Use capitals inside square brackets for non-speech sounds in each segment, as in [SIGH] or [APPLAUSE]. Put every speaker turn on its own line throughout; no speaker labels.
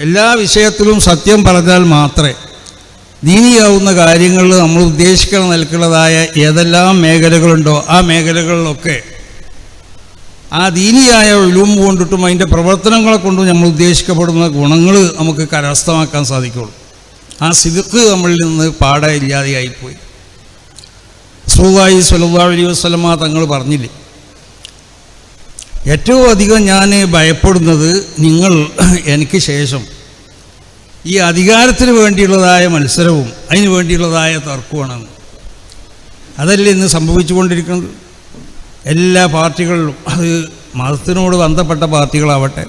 എല്ലാ വിഷയത്തിലും സത്യം പറഞ്ഞാൽ മാത്രമേ ദീനിയാവുന്ന കാര്യങ്ങളിൽ നമ്മൾ ഉദ്ദേശിക്കണം നിൽക്കുന്നതായ ഏതെല്ലാം മേഖലകളുണ്ടോ ആ മേഖലകളിലൊക്കെ ആ ദീനിയായ ഒഴിവും കൊണ്ടിട്ടും അതിന്റെ പ്രവർത്തനങ്ങളെ കൊണ്ടും നമ്മൾ ഉദ്ദേശിക്കപ്പെടുന്ന ഗുണങ്ങൾ നമുക്ക് കരസ്ഥമാക്കാൻ സാധിക്കുള്ളൂ. ആ സിദുക്ക് നമ്മളിൽ നിന്ന് പാടെ ഇല്ലാതെയായിപ്പോയി സുഖായി സലുല്ലാ അലൈഹി വസ്ലമ തങ്ങൾ പറഞ്ഞില്ലേ ഏറ്റവും അധികം ഞാൻ ഭയപ്പെടുന്നത് നിങ്ങൾ എനിക്ക് ശേഷം. ഈ അധികാരത്തിന് വേണ്ടിയുള്ളതായ മത്സരവും അതിന് വേണ്ടിയുള്ളതായ തർക്കമാണ് അതല്ലേ ഇന്ന് സംഭവിച്ചുകൊണ്ടിരിക്കുന്നത്? എല്ലാ പാർട്ടികളിലും അത് മതത്തിനോട് ബന്ധപ്പെട്ട പാർട്ടികളാവട്ടെ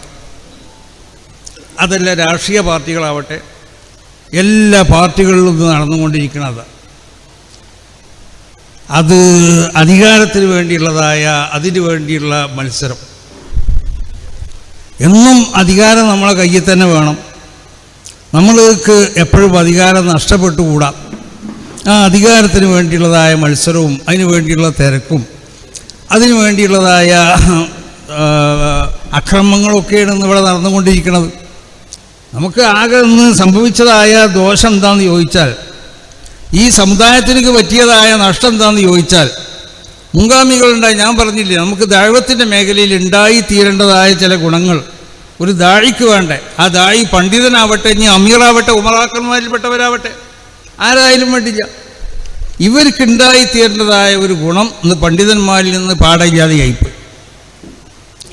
അതല്ല രാഷ്ട്രീയ പാർട്ടികളാവട്ടെ എല്ലാ പാർട്ടികളിലും ഇത് നടന്നുകൊണ്ടിരിക്കുന്നത്. അത് അധികാരത്തിന് വേണ്ടിയുള്ളതായ അതിനു വേണ്ടിയുള്ള മത്സരം. എന്നും അധികാരം നമ്മളെ കയ്യിൽ തന്നെ വേണം. നമ്മൾക്ക് എപ്പോഴും അധികാരം നഷ്ടപ്പെട്ടുകൂടാ. ആ അധികാരത്തിന് വേണ്ടിയുള്ളതായ മത്സരവും അതിനു വേണ്ടിയുള്ള തിരക്കും അതിനു വേണ്ടിയുള്ളതായ അക്രമങ്ങളൊക്കെയാണ് ഇന്ന് ഇവിടെ നടന്നുകൊണ്ടിരിക്കുന്നത്. നമുക്ക് ആകെ ഇന്ന് സംഭവിച്ചതായ ദോഷം എന്താണെന്ന് ചോദിച്ചാൽ ഈ സമുദായത്തിനു പറ്റിയതായ നഷ്ടം എന്താണെന്ന് ചോദിച്ചാൽ മുൻഗാമികളുണ്ടായി ഞാൻ പറഞ്ഞില്ലേ നമുക്ക് ദൈവത്തിന്റെ മേഖലയിൽ ഉണ്ടായി തീരേണ്ടതായ ചില ഗുണങ്ങൾ. ഒരു ദാഴിക്ക് വേണ്ടേ? ആ ദാഴി പണ്ഡിതനാവട്ടെ ഇനി അമീറാവട്ടെ ഉമറാക്കന്മാരിൽപ്പെട്ടവരാവട്ടെ ആരായാലും വേണ്ടില്ല. ഇവർക്കുണ്ടായി തീരേണ്ടതായ ഒരു ഗുണം ഇന്ന് പണ്ഡിതന്മാരിൽ നിന്ന് പാടില്ലാതെയായിപ്പോയി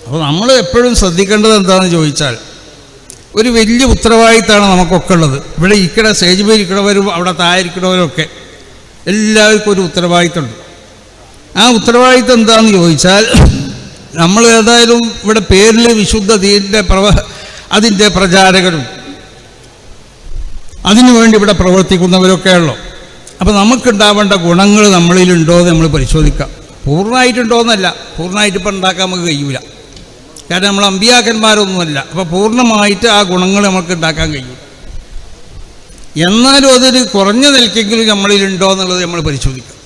അപ്പോൾ നമ്മൾ എപ്പോഴും ശ്രദ്ധിക്കേണ്ടത് എന്താണെന്ന് ചോദിച്ചാൽ ഒരു വലിയ ഉത്തരവാദിത്തമാണ് നമുക്കൊക്കെ ഉള്ളത്. ഇവിടെ ഇരിക്കണ സ്റ്റേജ് പേര് ഇരിക്കണവരും അവിടെ താഴെ ഒക്കെ എല്ലാവർക്കും ഒരു ഉത്തരവാദിത്തമുണ്ട്. ആ ഉത്തരവാദിത്വം എന്താണെന്ന് ചോദിച്ചാൽ നമ്മൾ ഏതായാലും ഇവിടെ പേരിൽ വിശുദ്ധ തീരിന്റെ പ്രവ അതിന്റെ പ്രചാരകരും അതിനുവേണ്ടി ഇവിടെ പ്രവർത്തിക്കുന്നവരൊക്കെ ഉള്ളു അപ്പോൾ നമുക്കുണ്ടാവേണ്ട ഗുണങ്ങൾ നമ്മളിലുണ്ടോ എന്ന് നമ്മൾ പരിശോധിക്കാം. പൂർണമായിട്ടുണ്ടോയെന്നല്ല പൂർണമായിട്ട് ഇപ്പം ഉണ്ടാക്കാൻ നമുക്ക് കഴിയൂല. കാരണം നമ്മൾ അമ്പിയാക്കന്മാരൊന്നുമല്ല. അപ്പോൾ പൂർണമായിട്ട് ആ ഗുണങ്ങൾ നമുക്ക് ഉണ്ടാക്കാൻ കഴിയും. എന്നാലും അതൊരു കുറഞ്ഞ നിലയ്ക്കെങ്കിലും നമ്മളിലുണ്ടോ എന്നുള്ളത് നമ്മൾ പരിശോധിക്കാം.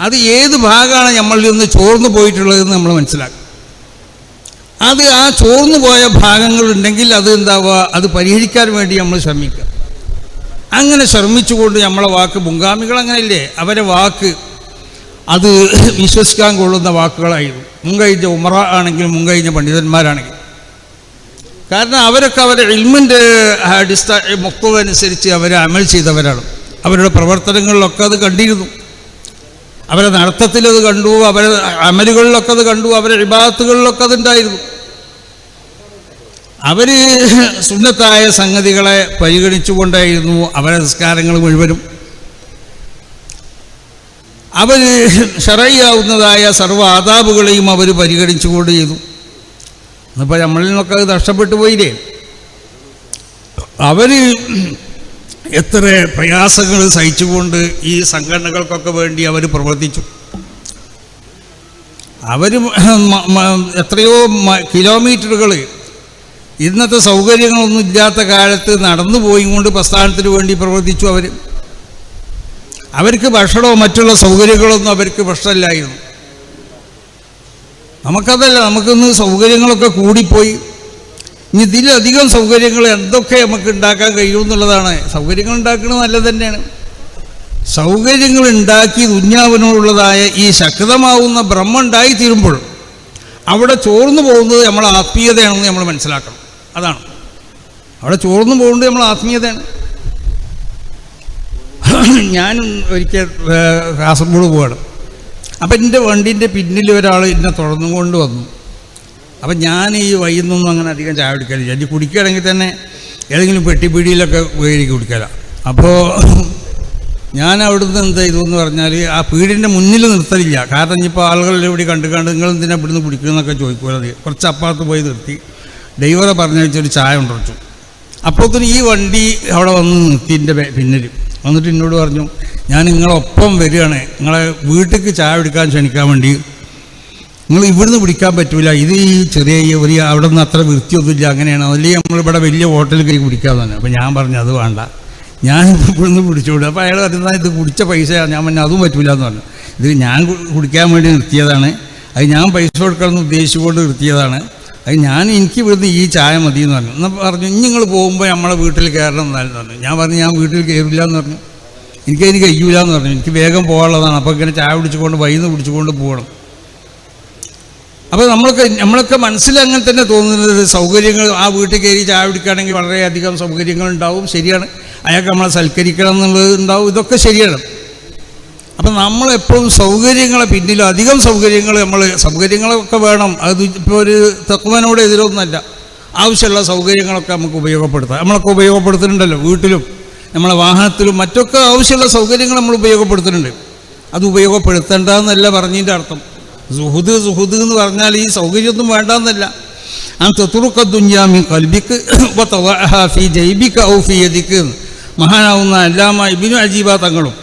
അത് ഏത് ഭാഗമാണ് നമ്മളിൽ നിന്ന് ചോർന്നു പോയിട്ടുള്ളതെന്ന് നമ്മൾ മനസ്സിലാക്കും. അത് ആ ചോർന്നു പോയ ഭാഗങ്ങളുണ്ടെങ്കിൽ അത് എന്താവുക? അത് പരിഹരിക്കാൻ വേണ്ടി നമ്മൾ ശ്രമിക്കുക. അങ്ങനെ ശ്രമിച്ചുകൊണ്ട് നമ്മളെ വാക്ക് മുൻഗാമികൾ അങ്ങനെയല്ലേ? അവരെ വാക്ക് അത് വിശ്വസിക്കാൻ കൊള്ളുന്ന വാക്കുകളായിരുന്നു. മുൻകഴിഞ്ഞ ഉമറ ആണെങ്കിലും മുൻകഴിഞ്ഞ പണ്ഡിതന്മാരാണെങ്കിലും കാരണം അവരൊക്കെ അവരുടെ ഇൽമിന്റെ അടിസ്ഥാന മുക്തത അനുസരിച്ച് അവർ അമൽ ചെയ്തവരാണ്. അവരുടെ പ്രവർത്തനങ്ങളിലൊക്കെ അത് കണ്ടിരുന്നു. അവരെ നടത്തത്തിലത് കണ്ടു അവരെ അമലുകളിലൊക്കെ അത് കണ്ടു അവരെ വിഭാഗത്തുകളിലൊക്കെ അതുണ്ടായിരുന്നു. അവർ സുന്നത്തായ സംഗതികളെ പരിഗണിച്ചുകൊണ്ടായിരുന്നു അവരെ നിസ്കാരങ്ങൾ മുഴുവനും. അവർ ഷറയ്യാവുന്നതായ സർവ ആദാബുകളെയും അവർ പരിഗണിച്ചുകൊണ്ട് ചെയ്തു. എന്നിപ്പോൾ നമ്മളിൽ നിന്നൊക്കെ അത് നഷ്ടപ്പെട്ടു പോയില്ലേ? അവർ എത്ര പ്രയാസങ്ങൾ സഹിച്ചുകൊണ്ട് ഈ സംഘടനകൾക്കൊക്കെ വേണ്ടി അവർ പ്രവർത്തിച്ചു. അവർ എത്രയോ കിലോമീറ്ററുകൾ ഇന്നത്തെ സൗകര്യങ്ങളൊന്നും ഇല്ലാത്ത കാലത്ത് നടന്നു പോയി കൊണ്ട് പ്രസ്ഥാനത്തിന് വേണ്ടി പ്രവർത്തിച്ചു അവർ അവർക്ക് ഭക്ഷണമോ മറ്റുള്ള സൗകര്യങ്ങളൊന്നും അവർക്ക് പ്രശ്നമില്ലായിരുന്നു. നമുക്കതല്ല നമുക്കിന്ന് സൗകര്യങ്ങളൊക്കെ കൂടിപ്പോയി. ഇനി ഇതിലധികം സൗകര്യങ്ങൾ എന്തൊക്കെ നമുക്ക് ഉണ്ടാക്കാൻ കഴിയുമെന്നുള്ളതാണ് സൗകര്യങ്ങൾ ഉണ്ടാക്കുന്നത് നല്ലത് തന്നെയാണ്. സൗകര്യങ്ങൾ ഉണ്ടാക്കി ദുഞ്ഞാവിനോടുള്ളതായ ഈ ശക്തമാവുന്ന ബ്രഹ്മം ഉണ്ടായിത്തീരുമ്പോൾ അവിടെ ചോർന്നു പോകുന്നത് നമ്മൾ ആത്മീയതയാണെന്ന് നമ്മൾ മനസ്സിലാക്കണം. അതാണ്. അവിടെ ചോർന്നു പോകുന്നത് നമ്മൾ ആത്മീയതയാണ്. ഞാൻ ഒരിക്കൽ കാസർഗോഡ് പോവാണ്. അപ്പം എന്റെ വണ്ടീന്റെ പിന്നിൽ ഒരാൾ എന്നെ തുറന്നുകൊണ്ട് വന്നു. അപ്പം ഞാൻ ഈ വൈകുന്നൊന്നും അങ്ങനെ അധികം ചായ കുടിക്കാറില്ല. എനിക്ക് കുടിക്കുകയാണെങ്കിൽ തന്നെ ഏതെങ്കിലും പെട്ടിപ്പീടിയിലൊക്കെ വേടി കുടിക്കാറ അപ്പോൾ ഞാൻ അവിടുന്ന് എന്ത് ചെയ്തു എന്ന് പറഞ്ഞാൽ ആ പീടിന്റെ മുന്നിൽ നിർത്തലില്ല. കാരണം ഇനിയിപ്പോൾ ആളുകളിൽ ഇവിടെ കണ്ടു കണ്ട് നിങ്ങൾ എന്തിനാ ഇവിടുന്ന് കുടിക്കുമെന്നൊക്കെ ചോദിക്കുമല്ലോ കുറച്ച് അപ്പുറത്ത് പോയി നിർത്തി. ഡ്രൈവറെ വെച്ചൊരു ചായ ഉണ്ടു അപ്പോഴത്തേനും ഈ വണ്ടി അവിടെ വന്ന് നിർത്തി എന്റെ പിന്നിൽ വന്നിട്ട് എന്നോട് പറഞ്ഞു ഞാൻ നിങ്ങളൊപ്പം വരികയാണ്. നിങ്ങളെ വീട്ടിലേക്ക് ചായ എടുക്കാൻ ക്ഷണിക്കാൻ വേണ്ടി നിങ്ങൾ ഇവിടുന്ന് പിടിക്കാൻ പറ്റൂല. ഇത് ഈ ചെറിയ ഒരു അവിടെ നിന്ന് അത്ര വൃത്തിയൊന്നുമില്ല അങ്ങനെയാണ്. അല്ലെങ്കിൽ നമ്മളിവിടെ വലിയ ഹോട്ടലിൽ കയറി കുടിക്കാൻ തന്നെ അപ്പോൾ ഞാൻ പറഞ്ഞു അത് വേണ്ട. ഞാൻ ഇവിടുന്ന് പിടിച്ചോളൂ. അപ്പോൾ അയാൾ പറയുന്നത് ഇത് കുടിച്ച പൈസ ഞാൻ പറഞ്ഞു അതും പറ്റൂല എന്ന് പറഞ്ഞു. ഇത് ഞാൻ കുടിക്കാൻ വേണ്ടി നിർത്തിയതാണ്. അത് ഞാൻ പൈസ കൊടുക്കണമെന്ന് ഉദ്ദേശിച്ചുകൊണ്ട് നിർത്തിയതാണ്. അത് ഞാൻ എനിക്ക് ഇവിടുന്ന് ഈ ചായ മതി എന്ന് പറഞ്ഞു. എന്നാൽ പറഞ്ഞു നിങ്ങൾ പോകുമ്പോൾ നമ്മളെ വീട്ടിൽ കയറണം എന്നാലും പറഞ്ഞു. ഞാൻ പറഞ്ഞു ഞാൻ വീട്ടിൽ കയറില്ല എന്ന് പറഞ്ഞു. എനിക്കതിന് കഴിയൂല എന്ന് പറഞ്ഞു. എനിക്ക് വേഗം പോകാനുള്ളതാണ്. അപ്പോൾ ഇങ്ങനെ ചായ പിടിച്ചുകൊണ്ട് വൈകുന്നു പിടിച്ചുകൊണ്ട് പോകണം. അപ്പോൾ നമ്മൾക്ക് നമ്മളൊക്കെ മനസ്സിൽ അങ്ങനെ തന്നെ തോന്നുന്നത് സൗകര്യങ്ങൾ ആ വീട്ടിൽ കയറി ചായ കുടിക്കുകയാണെങ്കിൽ വളരെയധികം സൗകര്യങ്ങൾ ഉണ്ടാവും ശരിയാണ്. അയാൾക്ക് നമ്മളെ സൽക്കരിക്കണം എന്നുള്ളത് ഉണ്ടാവും ഇതൊക്കെ ശരിയാണ്. അപ്പം നമ്മളെപ്പോഴും സൗകര്യങ്ങളെ പിന്നിലും അധികം സൗകര്യങ്ങൾ നമ്മൾ സൗകര്യങ്ങളൊക്കെ വേണം. അത് ഇപ്പോൾ ഒരു തക്കുവനോട് എതിരൊന്നുമല്ല. ആവശ്യമുള്ള സൗകര്യങ്ങളൊക്കെ നമുക്ക് ഉപയോഗപ്പെടുത്താം. നമ്മളൊക്കെ ഉപയോഗപ്പെടുത്തുന്നുണ്ടല്ലോ വീട്ടിലും നമ്മളെ വാഹനത്തിലും മറ്റൊക്കെ ആവശ്യമുള്ള സൗകര്യങ്ങൾ നമ്മൾ ഉപയോഗപ്പെടുത്തുന്നുണ്ട്. അത് ഉപയോഗപ്പെടുത്തേണ്ടെന്നല്ല പറഞ്ഞതിന്റെ അർത്ഥം. സുഹുദ് സുഹുദ് എന്ന് പറഞ്ഞാൽ ഈ സൗകര്യമൊന്നും വേണ്ടെന്നല്ല. ഔ മഹാനാവുന്ന അല്ലാമ ഇബിനു അജീബ തങ്ങളും.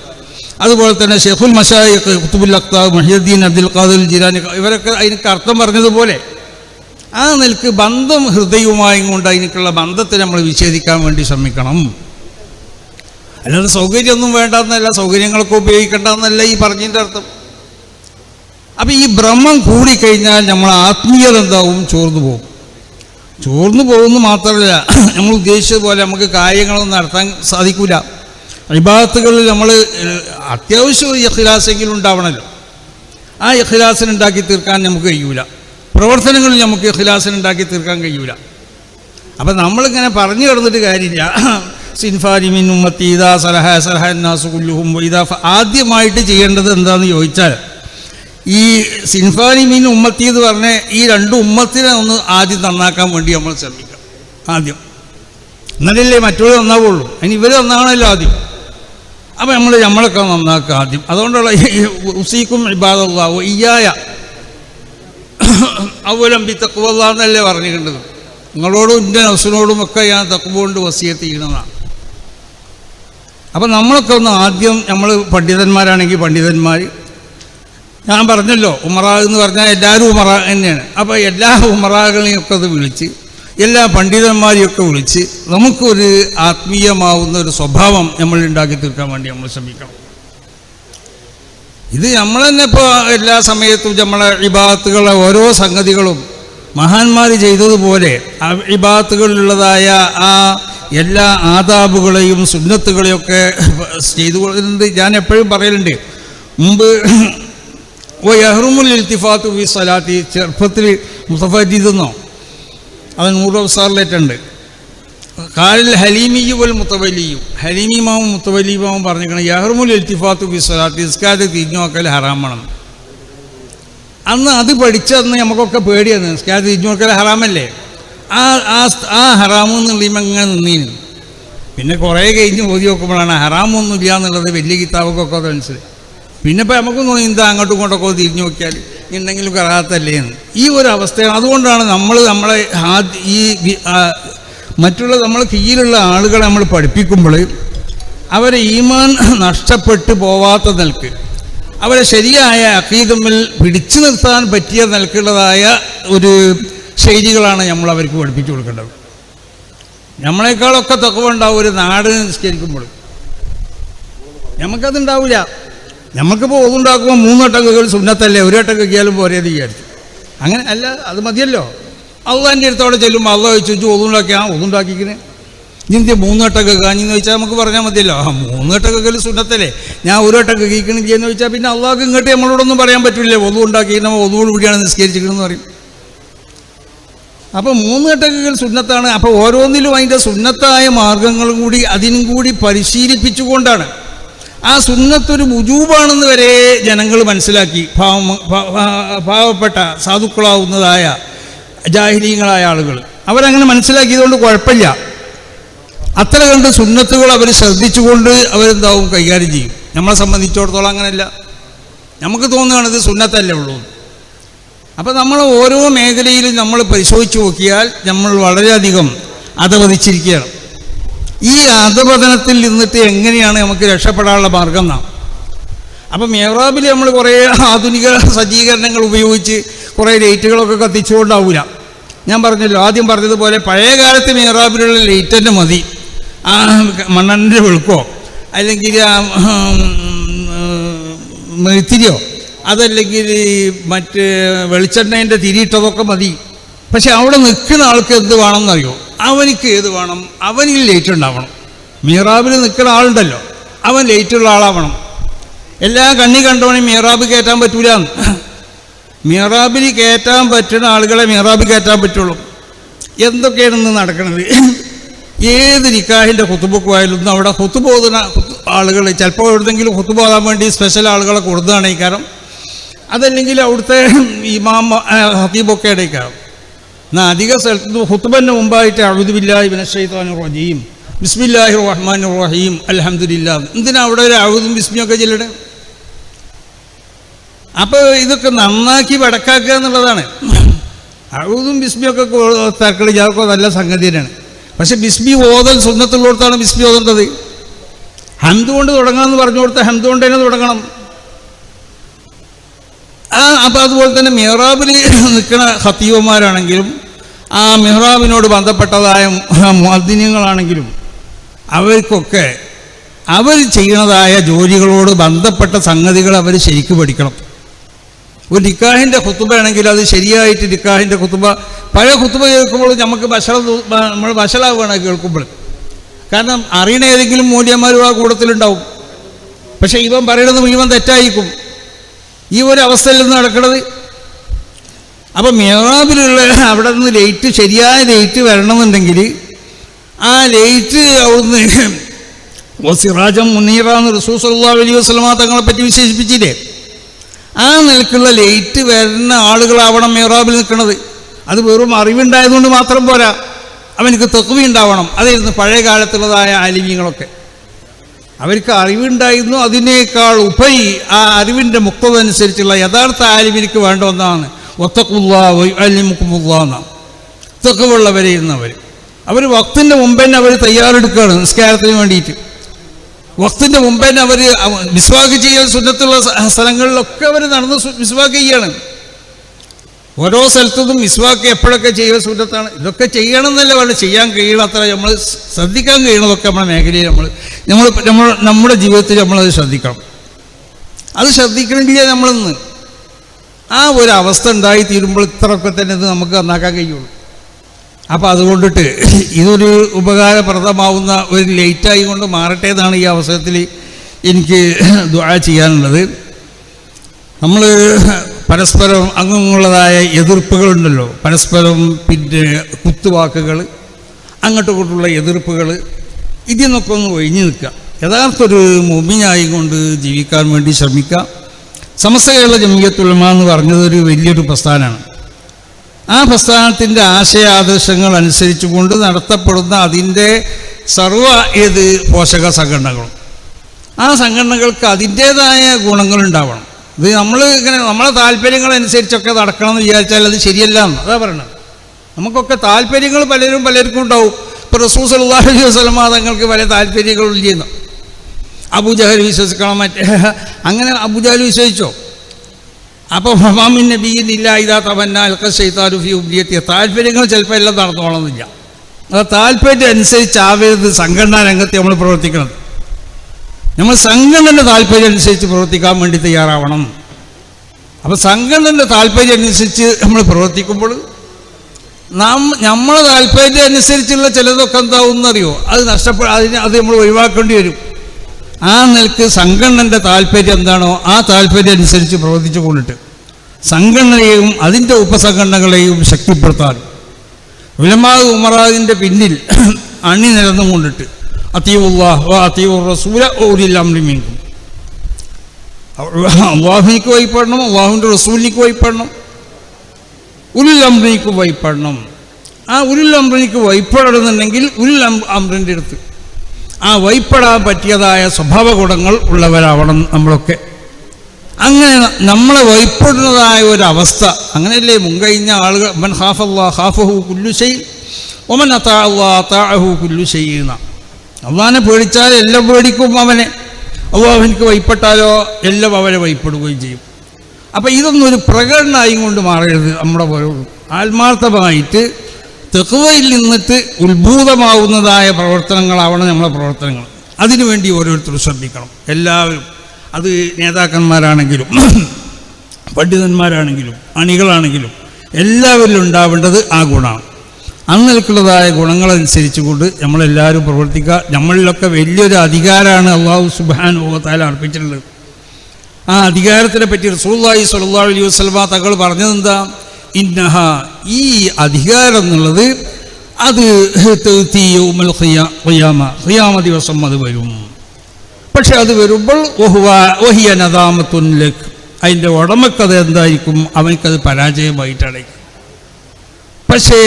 അതുപോലെ തന്നെ ഷെഖുൽ മഷായിഖ് കുത്തുബുൽ അക്താബ് മഹിയുദ്ദീൻ അബ്ദുൽ ഖാദുൽ ജിലാനി ഇവരൊക്കെ അതിനൊക്കെ അർത്ഥം പറഞ്ഞതുപോലെ ആ നിലയ്ക്ക് ബന്ധം ഹൃദയവുമായും കൊണ്ട് അതിനൊക്കെയുള്ള ബന്ധത്തെ നമ്മൾ വിച്ഛേദിക്കാൻ വേണ്ടി ശ്രമിക്കണം. അല്ലാതെ സൗകര്യമൊന്നും വേണ്ടെന്നല്ല സൗകര്യങ്ങളൊക്കെ ഉപയോഗിക്കേണ്ടെന്നല്ല ഈ പറഞ്ഞതിന്റെ അർത്ഥം. അപ്പം ഈ ബ്രഹ്മം കൂടിക്കഴിഞ്ഞാൽ നമ്മൾ ആത്മീയത എന്താവും? ചോർന്നു പോകും. ചോർന്നു പോകുന്നു മാത്രമല്ല നമ്മൾ ഉദ്ദേശിച്ചതുപോലെ നമുക്ക് കാര്യങ്ങളൊന്നും നടത്താൻ സാധിക്കില്ല ഇബാദത്തുകളിൽ നമ്മൾ അത്യാവശ്യം ഒരു ഇഖ്ലാസെങ്കിലും ഉണ്ടാവണമല്ലോ ആ യഹ്ലാസിനുണ്ടാക്കി തീർക്കാൻ നമുക്ക് കഴിയൂല. പ്രവർത്തനങ്ങളിൽ നമുക്ക് യഹ്ലാസിനുണ്ടാക്കി തീർക്കാൻ കഴിയൂല. അപ്പം നമ്മളിങ്ങനെ പറഞ്ഞു കിടന്നിട്ട് കാര്യമില്ല. സിൻഫാരിമിൻ ഉമ്മത്തി ഇതാ സലഹ സലഹ നാസു കുല്ലുഹും ഇതാ ആദ്യമായിട്ട് ചെയ്യേണ്ടത് എന്താണെന്ന് ചോദിച്ചാൽ ഈ സിൻഫാനി മീൻ ഉമ്മത്തി എന്ന് പറഞ്ഞ ഈ രണ്ട് ഉമ്മത്തിനെ ഒന്ന് ആദ്യം നന്നാക്കാൻ വേണ്ടി നമ്മൾ ശ്രമിക്കാം ആദ്യം. എന്നാലല്ലേ മറ്റുള്ള നന്നാവുള്ളൂ. അതിന് ഇവർ നന്നാണല്ലോ ആദ്യം. അപ്പം നമ്മൾ നമ്മളൊക്കെ നന്നാക്കുക ആദ്യം. അതുകൊണ്ടുള്ള ഉസീക്കും ഇബാദല്ലാവോ ഇയായ അവലംബി തക്കുവല്ല എന്നല്ലേ പറഞ്ഞിട്ടുണ്ടത് നിങ്ങളോടും എന്റെ നഫ്സിനോടും ഒക്കെ ഞാൻ തക്കുപോണ്ട് വസിയത്ത് ചെയ്യണമെന്നാണ് അപ്പം നമ്മളൊക്കെ ഒന്ന് ആദ്യം നമ്മൾ പണ്ഡിതന്മാരാണെങ്കിൽ പണ്ഡിതന്മാർ ഞാൻ പറഞ്ഞല്ലോ ഉമറ എന്ന് പറഞ്ഞാൽ എല്ലാവരും ഉമറ തന്നെയാണ്. അപ്പോൾ എല്ലാ ഉമറാകളെയും ഒക്കെ അത് വിളിച്ച് എല്ലാ പണ്ഡിതന്മാരെയൊക്കെ വിളിച്ച് നമുക്കൊരു ആത്മീയമാവുന്ന ഒരു സ്വഭാവം നമ്മൾ ഉണ്ടാക്കി തീർക്കാൻ വേണ്ടി നമ്മൾ ശ്രമിക്കണം. ഇത് നമ്മൾ തന്നെ ഇപ്പോൾ എല്ലാ സമയത്തും നമ്മളെ ഇബാത്തുകളെ ഓരോ സംഗതികളും മഹാന്മാർ ചെയ്തതുപോലെ ആ ഇബാത്തുകളിലുള്ളതായ ആ എല്ലാ ആദാബുകളെയും സുന്നത്തുകളെയൊക്കെ കൊടുക്കുന്നത് ഞാൻ എപ്പോഴും പറയലുണ്ട്. മുമ്പ് ഓ യഹ്റുമുൽ ഇൽത്തിഫാത്ത് ഫി സലാത്തി ചെറുപ്പത്തിൽ മുത്തഫീതെന്നോ അത് നൂറ് അവസാറിലേറ്റുണ്ട്. കാലിൽ ഹലീമിയു വൽ മുത്തവലിയു. ഹലീമിമാവും മുത്തവലിയുമാവും പറഞ്ഞിരിക്കണം യഹ്റുമുൽ ഇൽത്തിഫാത്ത് ബി സലാത്തി നിസ്കാരത്തെ തിരിഞ്ഞു നോക്കൽ ഹറാമണം അന്ന് അത് പഠിച്ചന്ന് നമുക്കൊക്കെ പേടിയാണ്. നിസ്കാരത്തെ തിരിഞ്ഞു നോക്കൽ ഹറാമല്ലേ? ആ ആ ഹറാമെന്ന് ഇങ്ങനെ നിന്നീന്. പിന്നെ കുറേ കഴിഞ്ഞ് ഓതി നോക്കുമ്പോഴാണ് ഹറാമൊന്നുമില്ല എന്നുള്ളത് വലിയ കിതാബൊക്കെ മനസ്സിലായി. പിന്നെ ഇപ്പം നമുക്ക് തോന്നി എന്താ അങ്ങോട്ടും ഇങ്ങോട്ടൊക്കെ തിരിഞ്ഞു നോക്കിയാൽ എന്തെങ്കിലും കറാത്തല്ലേ എന്ന്. ഈ ഒരു അവസ്ഥയാണ്. അതുകൊണ്ടാണ് നമ്മൾ നമ്മളെ ഈ മറ്റുള്ള നമ്മൾ കീഴിലുള്ള ആളുകളെ നമ്മൾ പഠിപ്പിക്കുമ്പോൾ അവരെ ഈമാൻ [CLEARS THROAT] നഷ്ടപ്പെട്ടു പോവാത്ത നിൽക്ക് അവരെ ശരിയായ അക്കീതമ്മിൽ പിടിച്ചു നിർത്താൻ പറ്റിയ നിൽക്കുള്ളതായ ഒരു ശൈലികളാണ് നമ്മൾ അവർക്ക് പഠിപ്പിച്ചു കൊടുക്കേണ്ടത്. നമ്മളെക്കാളൊക്കെ തക്കവുണ്ടാവും ഒരു നാട് നിസ്കരിക്കുമ്പോൾ നമുക്കതുണ്ടാവില്ല നമുക്കിപ്പോൾ ഒതുണ്ടാക്കുമ്പോൾ മൂന്നോട്ടൊക്കെ സുന്നത്തല്ലേ? ഒരു വട്ടം കഴിയാലും പോരേത് വിചാരിച്ചു. അങ്ങനെ അല്ല അത് മതിയല്ലോ. അള്ളാന്റെ അടുത്തോടെ ചെല്ലുമ്പോൾ അള്ള ചോദിച്ചു ഒതുണ്ടാക്കി ആ ഒതുണ്ടാക്കിക്കണേ ഇനി മൂന്നോട്ടൊക്കെ കാഞ്ഞെന്ന് ചോദിച്ചാൽ നമുക്ക് പറഞ്ഞാൽ മതിയല്ലോ. ആ മൂന്നോട്ടൊക്കെ സുന്നത്തല്ലേ. ഞാൻ ഒരു വട്ടം കഴിക്കണം ചെയ്യുന്ന ചോദിച്ചാൽ പിന്നെ അള്ളാഹ്ക്ക് ഇങ്ങോട്ട് നമ്മളോടൊന്നും പറയാൻ പറ്റില്ലേ ഒതു ഉണ്ടാക്കി നമ്മൾ ഒതുവോട് കൂടിയാണ് നിസ്കരിച്ചിരിക്കണമെന്ന് പറയും. അപ്പോൾ മൂന്ന് ഘട്ടങ്ങൾ സുന്നത്താണ്. അപ്പോൾ ഓരോന്നിലും അതിന്റെ സുന്നത്തായ മാർഗങ്ങളും കൂടി അതിനും കൂടി പരിശീലിപ്പിച്ചുകൊണ്ടാണ് ആ സുന്നത്തൊരു മുജൂബാണെന്ന് വരെ ജനങ്ങൾ മനസ്സിലാക്കി. പാവം പാവപ്പെട്ട സാധുക്കളാവുന്നതായ ജാഹിലീങ്ങളായ ആളുകൾ. അവരങ്ങനെ മനസ്സിലാക്കിയതുകൊണ്ട് കുഴപ്പമില്ല. അത്ര കണ്ട് സുന്നത്തുകൾ അവർ ശ്രദ്ധിച്ചുകൊണ്ട് അവരെന്താവും കൈകാര്യം ചെയ്യും. നമ്മളെ സംബന്ധിച്ചിടത്തോളം അങ്ങനെയല്ല. നമുക്ക് തോന്നുകയാണ് ഇത് സുന്നത്തല്ലേ ഉള്ളൂ. അപ്പം നമ്മൾ ഓരോ മേഖലയിലും നമ്മൾ പരിശോധിച്ച് നോക്കിയാൽ നമ്മൾ വളരെയധികം അധപതിച്ചിരിക്കുകയാണ്. ഈ അധപതനത്തിൽ നിന്നിട്ട് എങ്ങനെയാണ് നമുക്ക് രക്ഷപ്പെടാനുള്ള മാർഗം നാം? അപ്പം മേറാബിൽ നമ്മൾ കുറേ ആധുനിക സജ്ജീകരണങ്ങൾ ഉപയോഗിച്ച് കുറേ ലൈറ്റുകളൊക്കെ കത്തിച്ചുകൊണ്ടാവില്ല ഞാൻ പറഞ്ഞല്ലോ ആദ്യം പറഞ്ഞതുപോലെ പഴയ കാലത്ത് മേറാബിലുള്ള ലൈറ്റ് മതി. ആ മണ്ണെണ്ണന്റെ വെളുക്കോ അല്ലെങ്കിൽ ആ മെഴുത്തിരിയോ അതല്ലെങ്കിൽ മറ്റ് വെളിച്ചെണ്ണേന്റെ തിരിയിട്ടതൊക്കെ മതി. പക്ഷെ അവിടെ നിൽക്കുന്ന ആൾക്ക് എന്ത് വേണമെന്നറിയോ? അവനിക്ക് ഏത് വേണം? അവനിൽ ലേറ്റ് ഉണ്ടാവണം. മീറാബിൽ നിൽക്കുന്ന ആളുണ്ടല്ലോ. അവൻ ലേറ്റുള്ള ആളാവണം. എല്ലാ കണ്ണി കണ്ടോണേ മീറാബ് കയറ്റാൻ പറ്റൂല മീറാബിൽ കയറ്റാൻ പറ്റുന്ന ആളുകളെ മീറാബ് കയറ്റാൻ പറ്റുള്ളൂ. എന്തൊക്കെയാണ് ഇന്ന് നടക്കുന്നത് ഏത് നിക്കാഹിന്റെ കുത്തുബുക്കുമായാലും ഇന്ന് അവിടെ കുത്തുപോകുന്ന ആളുകൾ ചിലപ്പോൾ എവിടെന്നെങ്കിലും കുത്തുപോകാൻ വേണ്ടി സ്പെഷ്യൽ ആളുകളെ കൊടുത്തതാണ് ഈ കാരണം. അതല്ലെങ്കിൽ അവിടുത്തെ ഇമാം ഹത്തീബൊക്കെ ഇടയ്ക്കാറും എന്നാൽ അധിക സ്ഥലത്ത് ഹുത്തുബന് മുമ്പായിട്ട് അഴുതുബില്ലാഹി ബിനഷൈത്താൻ റഹീം ബിസ്മില്ലാഹി റഹ്മാൻ റഹീം അലഹമില്ല എന്തിനാ അവിടെ ഒരു അഴുതും ബിസ്മിയൊക്കെ ചെല്ലണേ അപ്പോൾ ഇതൊക്കെ നന്നാക്കി വടക്കാക്കുക എന്നുള്ളതാണ്. അഴുതും ബിസ്മിയൊക്കെ തർക്കളി ചാർക്കോ നല്ല സംഗതി തന്നെയാണ്. പക്ഷെ ബിസ്മി ഓതൽ സുന്നത്തുള്ളിടത്താണ് ബിസ്മി ഓതേണ്ടത്. ഹംദ് കൊണ്ട് തുടങ്ങാമെന്ന് പറഞ്ഞു കൊടുത്താൽ ഹംദ് കൊണ്ട് തന്നെ തുടങ്ങണം. ആ അപ്പോൾ അതുപോലെ തന്നെ മെഹ്റാബിൽ നിൽക്കുന്ന ഹത്തീവന്മാരാണെങ്കിലും ആ മെഹ്റാബിനോട് ബന്ധപ്പെട്ടതായ മദിന്യങ്ങളാണെങ്കിലും അവർക്കൊക്കെ അവർ ചെയ്യുന്നതായ ജോലികളോട് ബന്ധപ്പെട്ട സംഗതികൾ അവർ ശരിക്കും പഠിക്കണം. ഒരു നിക്കാഹിന്റെ കുത്തുബയാണെങ്കിൽ അത് ശരിയായിട്ട് നിക്കാഹിന്റെ കുത്തുബ പഴയ കുത്തുബ കേൾക്കുമ്പോൾ നമുക്ക് വശല നമ്മൾ ബഷളാവുകയാണ് കേൾക്കുമ്പോൾ. കാരണം അറിയണ ഏതെങ്കിലും മൂല്യന്മാരും ആ കൂട്ടത്തിലുണ്ടാവും പക്ഷേ ഇവൻ പറയണത് ഇവൻ തെറ്റായിരിക്കും. ഈ ഒരു അവസ്ഥയിൽ നിന്ന് നടക്കുന്നത് അപ്പം മേറാബിലുള്ള അവിടെ നിന്ന് ലൈറ്റ് ശരിയായ ലൈറ്റ് വരണമെന്നുണ്ടെങ്കിൽ ആ ലൈറ്റ് അവിടുന്ന് സിറാജം മുനീറാന്ന് റസൂസല്ലാ വലിയ വസ്ലമ തങ്ങളെ പറ്റി വിശേഷിപ്പിച്ചില്ലേ? ആ നിലക്കുള്ള ലൈറ്റ് വരുന്ന ആളുകളാവണം മേറാബിൽ നിൽക്കുന്നത് അത് വെറും അറിവുണ്ടായതുകൊണ്ട് മാത്രം പോരാ. അവനക്ക് തെക്കുവി ഉണ്ടാവണം. അതായിരുന്നു പഴയ കാലത്തുള്ളതായ ആലിമ്യങ്ങളൊക്കെ അവർക്ക് അറിവുണ്ടായിരുന്നു അതിനേക്കാൾ ഉപരി ആ അറിവിന്റെ മുക്തത അനുസരിച്ചുള്ള യഥാർത്ഥ ആലിമിനിക്ക് വേണ്ട ഒന്നാണ് എന്നാണ്. തെക്കുവുള്ളവരെ ഇരുന്നവർ അവർ വക്തിന്റെ മുമ്പ് തന്നെ അവർ തയ്യാറെടുക്കുകയാണ് നിസ്കാരത്തിന് വേണ്ടിയിട്ട്. വക്തിന്റെ മുമ്പ് തന്നെ അവർ വിസ്വാക്ക് ചെയ്യാൻ സുന്നത്തുള്ള സ്ഥ- സ്ഥലങ്ങളിലൊക്കെ അവർ നടന്ന് വിസ്വാക്ക് ചെയ്യാണ്. ഓരോ സ്ഥലത്തും മിസ്വാക്ക് എപ്പോഴൊക്കെ ചെയ്യുക സുന്നത്താണ് ഇതൊക്കെ ചെയ്യണം എന്നല്ല പറഞ്ഞു ചെയ്യാൻ കഴിയണം നമ്മൾ ശ്രദ്ധിക്കാൻ കഴിയണതൊക്കെ നമ്മുടെ മേഖലയിൽ നമ്മൾ നമ്മൾ നമ്മൾ നമ്മുടെ ജീവിതത്തിൽ നമ്മളത് ശ്രദ്ധിക്കണം. അത് ശ്രദ്ധിക്കണമെങ്കിലേ നമ്മളിന്ന് ആ ഒരു അവസ്ഥ ഉണ്ടായി തീരുമ്പോൾ ഇത്രയൊക്കെ തന്നെ ഇത് നമുക്ക് നന്നാക്കാൻ കഴിയുള്ളൂ. അപ്പോൾ അതുകൊണ്ടിട്ട് ഇതൊരു ഉപകാരപ്രദമാവുന്ന ഒരു ലേറ്റായി കൊണ്ട് മാറട്ടെ എന്നാണ് ഈ അവസരത്തിൽ എനിക്ക് ദുആ ചെയ്യാനുള്ളത്. നമ്മൾ പരസ്പരം അങ്ങുള്ളതായ എതിർപ്പുകളുണ്ടല്ലോ. പരസ്പരം പിന്നെ കുത്തുവാക്കുകൾ അങ്ങോട്ടും ഇങ്ങോട്ടുള്ള എതിർപ്പുകൾ ഇതിൽ നിന്നൊക്കെ ഒന്ന് ഒഴിഞ്ഞു നിൽക്കുക. യഥാർത്ഥ ഒരു മുമിനായി കൊണ്ട് ജീവിക്കാൻ വേണ്ടി ശ്രമിക്കുക. സമസ്ത കേരള ജമീയത്തുലമ എന്ന് പറഞ്ഞത് ഒരു വലിയൊരു പ്രസ്ഥാനമാണ്. ആ പ്രസ്ഥാനത്തിന്റെ ആശയാദർശങ്ങൾ അനുസരിച്ചുകൊണ്ട് നടത്തപ്പെടുന്ന അതിന്റെ സർവ ഏത് പോഷക സംഘടനകളും. ആ സംഘടനകൾക്ക് അതിന്റേതായ ഗുണങ്ങളുണ്ടാവണം. ഇത് നമ്മൾ ഇങ്ങനെ നമ്മളെ താല്പര്യങ്ങളനുസരിച്ചൊക്കെ നടക്കണം എന്ന് വിചാരിച്ചാൽ അത് ശരിയല്ല എന്ന്. അതാ പറയണത്. നമുക്കൊക്കെ താല്പര്യങ്ങൾ പലരും പലർക്കും ഉണ്ടാവും. ഇപ്പോൾ റസൂൽ അലൈഹി വസല്ലമ തങ്ങൾക്ക് പല താല്പര്യങ്ങളും ചെയ്യുന്നു. അബൂജഹൽ വിശ്വസിക്കണം മറ്റേ അങ്ങനെ അബൂജഹൽ വിശ്വസിച്ചോ? അപ്പോൾ ഹമാമിൻ നബീൻ ഇല്ല ഇതാ തവന്ന അൽക്ക ഷെയ്ത്താലുഫി ഉബ്ലിയെത്തിയ താല്പര്യങ്ങൾ ചിലപ്പോൾ എല്ലാം നടന്നോളന്നില്ല അത് താല്പര്യം അനുസരിച്ചാവരുത് സംഘടനാ രംഗത്ത് നമ്മൾ പ്രവർത്തിക്കണം നമ്മൾ സംഘടനയുടെ താല്പര്യം അനുസരിച്ച് പ്രവർത്തിക്കാൻ വേണ്ടി തയ്യാറാവണം. അപ്പോൾ സംഘടനയുടെ താല്പര്യം അനുസരിച്ച് നമ്മൾ പ്രവർത്തിക്കുമ്പോൾ നാം നമ്മളെ താല്പര്യം അനുസരിച്ചുള്ള ചിലതൊക്കെ എന്താവും എന്നറിയോ അത് നഷ്ടപ്പെടാ അതിന് അത് നമ്മൾ ഒഴിവാക്കേണ്ടി വരും. ആ നിലയ്ക്ക് സംഘടനന്റെ താല്പര്യം എന്താണോ ആ താല്പര്യം അനുസരിച്ച് പ്രവർത്തിച്ചു കൊണ്ടിട്ട് സംഘടനയെയും അതിന്റെ ഉപസംഘടനകളെയും ശക്തിപ്പെടുത്താൻ. ഉലമാ ഉമറാദിന്റെ പിന്നിൽ അണി നിരന്നും കൊണ്ടിട്ട് അത്തീവുല്ലാഹ് അത്തീവു റസൂല ഓരില്ലാമിക്കും അള്ളാഹുനിക്ക് വൈപ്പെടണം അള്ളാഹുവിന്റെ റസൂലിനിക്ക് വൈപ്പെടണം ഉലുൽ അമ്രനിക്ക് വൈപ്പെടണം ആ ഉലുൽ അമ്രനിക്ക് വൈപ്പെടണമെന്നുണ്ടെങ്കിൽ ഉലുൽ അമ്രന്റെ അടുത്ത് ആ വൈപ്പെടാൻ പറ്റിയതായ സ്വഭാവ ഗുണങ്ങൾ ഉള്ളവരാവണം നമ്മളൊക്കെ. അങ്ങനെ നമ്മളെ വൈപ്പെടുന്നതായ ഒരു അവസ്ഥ അങ്ങനെയല്ലേ മുൻകഴിഞ്ഞ ആളുകൾ മൻ അള്ളാഹ് ഹാഫഹു കുല്ലു ഷെയ് ഒമൻ അത്താ അള്ളാ അത്താഹു കുല്ലു ചെയ്യുന്ന അള്ളാനെ പേടിച്ചാൽ എല്ലാം പേടിക്കും അവനെ. അള്ളാഹുവിനിക്ക് വഴിപ്പെട്ടാലോ എല്ലാം അവനെ വഴിപ്പെടുകയും ചെയ്യും. അപ്പോൾ ഇതൊന്നും ഒരു പ്രകടനമായും കൊണ്ട് മാറരുത് നമ്മുടെ ആത്മാർത്ഥമായിട്ട് തെക്കുവയിൽ നിന്നിട്ട് ഉത്ഭൂതമാവുന്നതായ പ്രവർത്തനങ്ങളാവണം നമ്മളെ പ്രവർത്തനങ്ങൾ. അതിനുവേണ്ടി ഓരോരുത്തരും ശ്രദ്ധിക്കണം എല്ലാവരും. അത് നേതാക്കന്മാരാണെങ്കിലും [CLEARS THROAT] പണ്ഡിതന്മാരാണെങ്കിലും അണികളാണെങ്കിലും എല്ലാവരിലും ഉണ്ടാവേണ്ടത് ആ ഗുണമാണ്. അന്നിൽക്കുള്ളതായ ഗുണങ്ങളനുസരിച്ചുകൊണ്ട് നമ്മളെല്ലാവരും പ്രവർത്തിക്കുക. നമ്മളിലൊക്കെ വലിയൊരു അധികാരമാണ് അള്ളാഹു സുബാൻ ഓഹത്താൽ അർപ്പിച്ചിട്ടുള്ളത്. ആ അധികാരത്തിനെ പറ്റി റസൂല്ലായി സല്ലാ അലൈഹി വസ്ലമ തങ്ങൾ പറഞ്ഞതെന്താ? ഇന്നഹ ഈ അധികാരം എന്നുള്ളത് അത് ഹിയാമ ദിവസം അത് വരും. പക്ഷെ അത് വരുമ്പോൾ അതിന്റെ ഉടമക്കത് എന്തായിരിക്കും? അവനക്കത് പരാജയമായിട്ടാണ് പക്ഷേ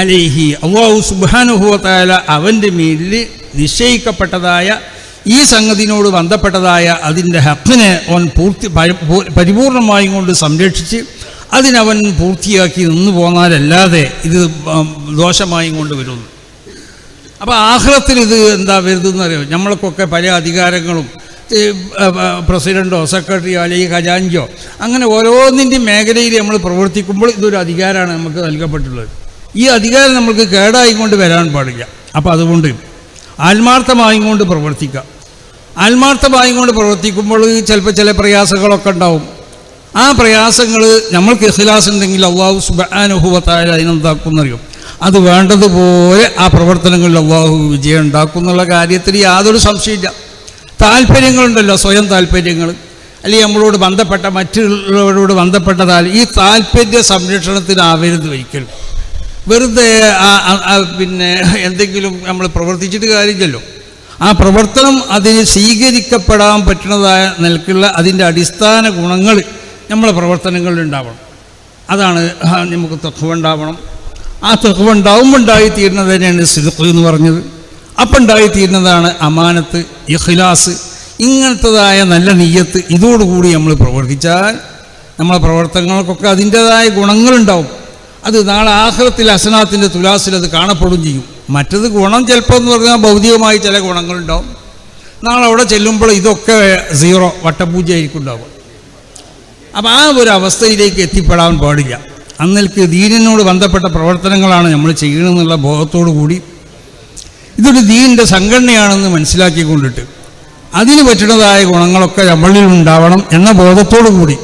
അലേഹി. അള്ളാഹു സുബാനുഭവത്തായ അവന്റെ മേലിൽ നിശ്ചയിക്കപ്പെട്ടതായ ഈ സംഗതിനോട് ബന്ധപ്പെട്ടതായ അതിന്റെ ഹക്കിനെ അവൻ പൂർത്തി പരിപൂർണമായും കൊണ്ട് സംരക്ഷിച്ച് അതിനവൻ പൂർത്തിയാക്കി നിന്നു പോന്നാലല്ലാതെ ഇത് ദോഷമായും കൊണ്ട് വരുന്നു. അപ്പോൾ ആഹ്ലത്തിൽ ഇത് എന്താ വരുന്നതെന്ന് അറിയാം നമ്മൾക്കൊക്കെ പല അധികാരങ്ങളും പ്രസിഡന്റോ സെക്രട്ടറിയോ അല്ലെങ്കിൽ ഖജാൻജിയോ അങ്ങനെ ഓരോന്നിന്റെയും മേഖലയിൽ നമ്മൾ പ്രവർത്തിക്കുമ്പോൾ ഇതൊരു അധികാരമാണ് നമുക്ക് നൽകപ്പെട്ടുള്ളത്. ഈ അധികാരം നമുക്ക് കേടായി കൊണ്ട് വരാൻ പാടില്ല. അപ്പോൾ അതുകൊണ്ട് ആത്മാർത്ഥമായും കൊണ്ട് പ്രവർത്തിക്കുക. ആത്മാർത്ഥമായും കൊണ്ട് പ്രവർത്തിക്കുമ്പോൾ ചിലപ്പോൾ ചില പ്രയാസങ്ങളൊക്കെ ഉണ്ടാവും. ആ പ്രയാസങ്ങൾ നമ്മൾക്ക് ഇഖ്ലാസ് ഉണ്ടെങ്കിൽ അള്ളാഹു സുബാനുഭവത്തായ അതിനെന്താക്കുന്നറിയും അത് വേണ്ടതുപോലെ ആ പ്രവർത്തനങ്ങളിൽ അള്ളാഹു വിജയം ഉണ്ടാക്കുന്നുള്ള കാര്യത്തിൽ യാതൊരു സംശയമില്ല താല്പര്യങ്ങളുണ്ടല്ലോ സ്വയം താല്പര്യങ്ങൾ. അല്ലെങ്കിൽ നമ്മളോട് ബന്ധപ്പെട്ട മറ്റുള്ളവരോട് ബന്ധപ്പെട്ടതാൽ ഈ താല്പര്യ സംരക്ഷണത്തിനാവരുത് ഒരിക്കലും. വെറുതെ പിന്നെ എന്തെങ്കിലും നമ്മൾ പ്രവർത്തിച്ചിട്ട് കാര്യമില്ലല്ലോ. ആ പ്രവർത്തനം അതിന് സ്വീകരിക്കപ്പെടാൻ പറ്റുന്നതായ നിലക്കുള്ള അതിന്റെ അടിസ്ഥാന ഗുണങ്ങൾ നമ്മളെ പ്രവർത്തനങ്ങളിൽ ഉണ്ടാവണം. അതാണ് നമുക്ക് തെക്കുവ ഉണ്ടാവണം. ആ തെക്കുവ ഉണ്ടാവുമ്പോൾ ഉണ്ടായിത്തീരുന്നത് തന്നെയാണ് സിദുഖ് എന്ന് പറഞ്ഞത്. അപ്പം ഉണ്ടായിത്തീരുന്നതാണ് അമാനത്ത് ഇഖ്ലാസ് ഇങ്ങനത്തതായ നല്ല നീയത്ത് ഇതോടുകൂടി നമ്മൾ പ്രവർത്തിച്ചാൽ നമ്മളെ പ്രവർത്തനങ്ങൾക്കൊക്കെ അതിന്റെതായ ഗുണങ്ങളുണ്ടാവും. അത് നാളെ ആഹ്ലത്തിൽ അസനാത്തിന്റെ തുലാസിൽ അത് കാണപ്പെടുകയും ചെയ്യും. മറ്റത് ഗുണം ചിലപ്പോൾ എന്ന് പറഞ്ഞാൽ ഭൗതികമായി ചില ഗുണങ്ങളുണ്ടാവും. നാളെ അവിടെ ചെല്ലുമ്പോൾ ഇതൊക്കെ സീറോ വട്ടപൂജ വട്ടപൂജയായിരിക്കും ഉണ്ടാവുക അപ്പം ആ ഒരു അവസ്ഥയിലേക്ക് എത്തിപ്പെടാൻ പാടില്ല. അന്നേക്ക് ദീനിനോട് ബന്ധപ്പെട്ട പ്രവർത്തനങ്ങളാണ് നമ്മൾ ചെയ്യണമെന്നുള്ള ബോധത്തോടു കൂടി ഇതൊരു ദീനിന്റെ സംഘടനയാണെന്ന് മനസ്സിലാക്കിക്കൊണ്ടിട്ട് അതിന് പറ്റുന്നതായ ഗുണങ്ങളൊക്കെ നമ്മളിൽ ഉണ്ടാവണം എന്ന ബോധത്തോടു കൂടി.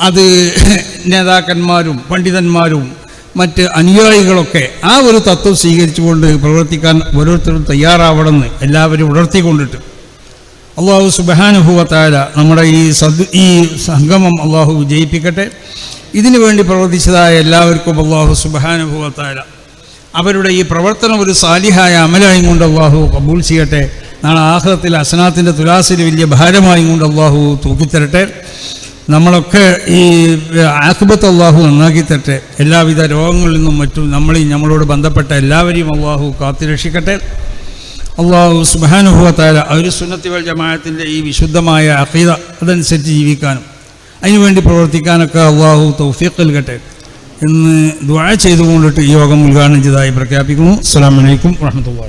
അത് [LAUGHS] നേതാക്കന്മാരും പണ്ഡിതന്മാരും മറ്റ് അനുയായികളൊക്കെ ആ ഒരു തത്വം സ്വീകരിച്ചുകൊണ്ട് പ്രവർത്തിക്കാൻ ഓരോരുത്തരും തയ്യാറാവണമെന്ന് എല്ലാവരും ഉണർത്തിക്കൊണ്ടിട്ട്. അള്ളാഹു സുബാനുഭവത്തായ നമ്മുടെ ഈ സദ് ഈ സംഗമം അള്ളാഹു വിജയിപ്പിക്കട്ടെ. ഇതിനു വേണ്ടി പ്രവർത്തിച്ചതായ എല്ലാവർക്കും അള്ളാഹു സുബാനുഭവത്തായ അവരുടെ ഈ പ്രവർത്തനം ഒരു സാലിഹായ അമലായും കൊണ്ട് അള്ളാഹു കബൂൾ ചെയ്യട്ടെ. നാളെ ആഹ്ലത്തിൽ അസനാത്തിന്റെ തുലാസിൽ വലിയ ഭാരമായും കൊണ്ട് അള്ളാഹു തൂക്കിത്തരട്ടെ. നമ്മളൊക്കെ ഈ ആക്ബത്ത് അള്ളാഹു നന്നാക്കി തരട്ടെ. എല്ലാവിധ രോഗങ്ങളിൽ നിന്നും മറ്റും നമ്മളീ നമ്മളോട് ബന്ധപ്പെട്ട എല്ലാവരെയും അള്ളാഹു കാത്തുരക്ഷിക്കട്ടെ അള്ളാഹു സുബാനുഭവത്തായ ഒരു സുന്നത്തി വൽ ജമാഅത്തിന്റെ ഈ വിശുദ്ധമായ അഖീദ അതനുസരിച്ച് ജീവിക്കാനും അതിനുവേണ്ടി പ്രവർത്തിക്കാനൊക്കെ അള്ളാഹു തൗഫീഖ് നൽകട്ടെ. എന്ന് ദുആ ചെയ്തുകൊണ്ടിട്ട് ഈ യോഗം ഉദ്ഘാടനം ചെയ്തതായി പ്രഖ്യാപിക്കുന്നു. അസ്സാം വലൈക്കും വാഹമത്തല്ലാ